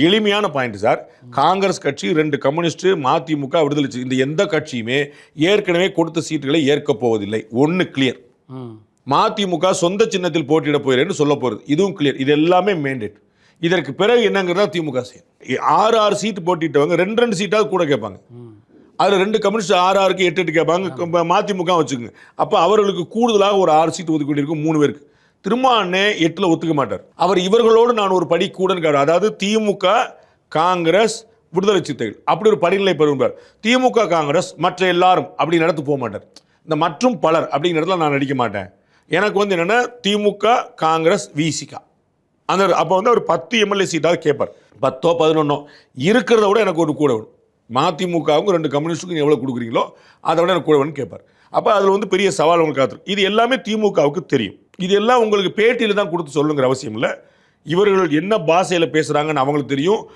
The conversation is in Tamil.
எளிமையான பாயிண்ட் சார் காங்கிரஸ் கட்சி ரெண்டு கம்யூனிஸ்ட் மதிமுக விடுதலை இந்த எந்த கட்சியுமே ஏற்கனவே கொடுத்த சீட்டுகளை ஏற்கப் போவதில்லை ஒன்று கிளியர் மதிமுக சொந்த சின்னத்தில் போட்டியிட போகிறேன்னு சொல்ல போகிறது இதுவும் கிளியர் இது எல்லாமே மேண்டேட் இதற்கு பிறகு என்னங்கிறதா திமுக செய்யும் ஆறு ஆறு சீட்டு போட்டிட்டவங்க ரெண்டு ரெண்டு சீட்டாவது கூட கேட்பாங்க அதில் ரெண்டு கம்யூனிஸ்ட் ஆறு ஆறுக்கு எட்டு எட்டு கேட்பாங்க மதிமுக வச்சுக்கோங்க அப்போ அவர்களுக்கு கூடுதலாக ஒரு ஆறு சீட்டு ஒதுக்கீடு இருக்கும் மூணு பேருக்கு திருமானே எட்டில் ஒத்துக்க மாட்டார். அவர் இவர்களோடு நான் ஒரு படி கூடன்னு கேட்டார். அதாவது திமுக காங்கிரஸ் விடுதலை சித்தைகள் அப்படி ஒரு படிநிலை பெறுவார். திமுக காங்கிரஸ் மற்ற எல்லாரும் அப்படி நடத்து போக மாட்டார். இந்த மற்றும் பலர் அப்படிங்கிற இடத்துல நான் நடிக்க மாட்டேன். எனக்கு வந்து என்னென்னா திமுக காங்கிரஸ் விசிகா அந்த அப்போ வந்து ஒரு பத்து எம்எல்ஏ சீட்டாக கேட்பார் பத்தோ பதினொன்னோ. இருக்கிறத விட எனக்கு ஒரு கூட வேணும். மதிமுகவுக்கும் ரெண்டு கம்யூனிஸ்ட்டுக்கும் எவ்வளோ கொடுக்குறீங்களோ அதை விட எனக்கு கூட வேணும்னு கேட்பார் அப்போ அதில் வந்து பெரிய சவால் உங்களுக்கு காத்திருக்கும் இது எல்லாமே திமுகவுக்கு தெரியும். இது எல்லாம் உங்களுக்கு பேட்டியில் தான் கொடுத்து சொல்லுங்கிற அவசியம் இல்லை. இவர்கள் என்ன பாஷையில் பேசுகிறாங்கன்னு அவங்களுக்கு தெரியும்.